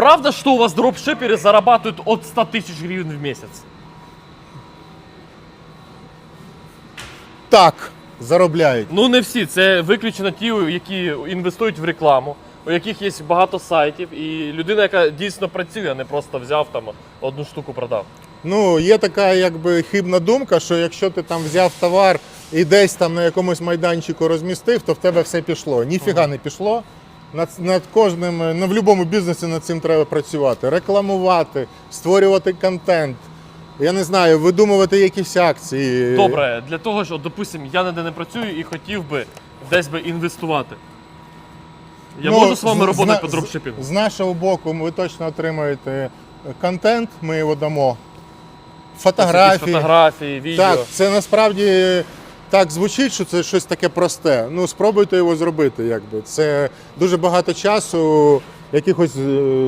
Правда, что у вас дропшиперы зарабатывают от 100 тысяч гривен в месяц? Так, заробляють. Ну не всі, це виключно ті, які інвестують в рекламу, у яких є багато сайтів, і людина, яка дійсно працює, а не просто взяв там одну штуку продав. Ну, є така якби хибна думка, що якщо ти там взяв товар і десь там на якомусь майданчику розмістив, то в тебе все пішло. Ніфіга не пішло. Над, над кожним, ну, в будь-якому бізнесі над цим треба працювати, рекламувати, створювати контент. Я не знаю, видумувати якісь акції. Добре, для того, що, допустим, я ніде не працюю і хотів би десь би інвестувати. Я Ну, можу з вами роботи з- по дропшипінгу? З нашого боку ви точно отримаєте контент, ми його дамо. Фотографії. Фотографії, відео. Так, це насправді так звучить, що це щось таке просте. Ну, спробуйте його зробити, якби. Це дуже багато часу, якихось е,